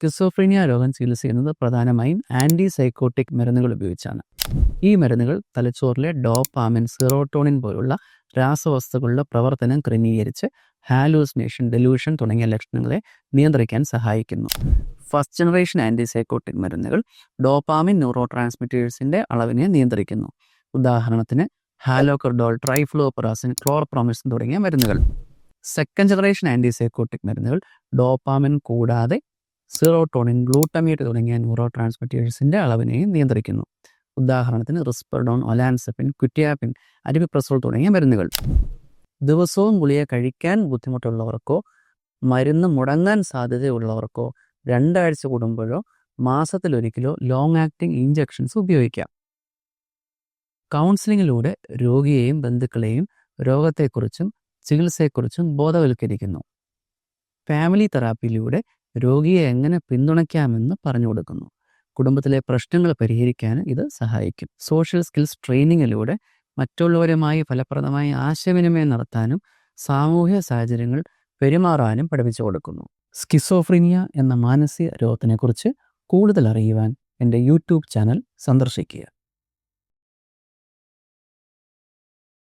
Schizophrenia രോഗം ചികിത്സിക്കുന്നത് പ്രധാനമായും ആന്റി സൈക്കോട്ടിക് മരുന്നുകൾ ഉപയോഗിച്ചാണ്. ഈ മരുന്നുകൾ തലച്ചോറിലെ ഡോപ്പാമിൻ സിറോട്ടോണിൻ പോലുള്ള രാസവസ്തുക്കളുടെ പ്രവർത്തനം ക്രമീകരിച്ച് ഹാലൂസിനേഷൻ ഡെലൂഷൻ തുടങ്ങിയ ലക്ഷണങ്ങളെ നിയന്ത്രിക്കാൻ സഹായിക്കുന്നു. ഫസ്റ്റ് ജനറേഷൻ ആന്റി സൈക്കോട്ടിക് മരുന്നുകൾ ഡോപ്പാമിൻ ന്യൂറോ ട്രാൻസ്മിറ്റേഴ്സിന്റെ അളവിനെ നിയന്ത്രിക്കുന്നു. ഉദാഹരണത്തിന് ഹാലോക്കർഡോൾ ട്രൈഫ്ലോപ്രാസിൻ ക്ലോർപ്രോമിസിൻ തുടങ്ങിയ മരുന്നുകൾ. സെക്കൻഡ് ജനറേഷൻ ആന്റി സൈക്കോട്ടിക് മരുന്നുകൾ ഡോപ്പാമിൻ കൂടാതെ സീറോട്ടോണിൻ ഗ്ലൂട്ടമേറ്റ് തുടങ്ങിയ ന്യൂറോ ട്രാൻസ്മിറ്റേഴ്സിന്റെ അളവിനെയും നിയന്ത്രിക്കുന്നു. ഉദാഹരണത്തിന് റിസ്പെർഡോൺ ഒലാൻസെപ്പിൻ ക്വിറ്റിയാപ്പിൻ അരിമിപ്രസോൾ തുടങ്ങിയ മരുന്നുകൾ. ദിവസവും ഗുളിക കഴിക്കാൻ ബുദ്ധിമുട്ടുള്ളവർക്കോ മരുന്ന് മുടങ്ങാൻ സാധ്യതയുള്ളവർക്കോ രണ്ടാഴ്ച കൂടുമ്പോഴോ മാസത്തിലൊരിക്കലോ ലോങ് ആക്ടിംഗ് ഇഞ്ചെക്ഷൻസ് ഉപയോഗിക്കാം. കൗൺസിലിങ്ങിലൂടെ രോഗിയെയും ബന്ധുക്കളെയും രോഗത്തെക്കുറിച്ചും ചികിത്സയെക്കുറിച്ചും ബോധവൽക്കരിക്കുന്നു. ഫാമിലി തെറാപ്പിയിലൂടെ രോഗിയെ എങ്ങനെ പിന്തുണയ്ക്കാമെന്ന് പറഞ്ഞു കൊടുക്കുന്നു. കുടുംബത്തിലെ പ്രശ്നങ്ങൾ പരിഹരിക്കാൻ ഇത് സഹായിക്കും. സോഷ്യൽ സ്കിൽസ് ട്രെയിനിങ്ങിലൂടെ മറ്റുള്ളവരുമായി ഫലപ്രദമായി ആശയവിനിമയം നടത്താനും സാമൂഹ്യ സാഹചര്യങ്ങൾ പെരുമാറാനും പഠിപ്പിച്ചു കൊടുക്കുന്നു. സ്കിസോഫ്രീനിയ എന്ന മാനസിക രോഗത്തിനെക്കുറിച്ച് കൂടുതൽ അറിയുവാൻ എന്റെ യൂട്യൂബ് ചാനൽ സന്ദർശിക്കുക.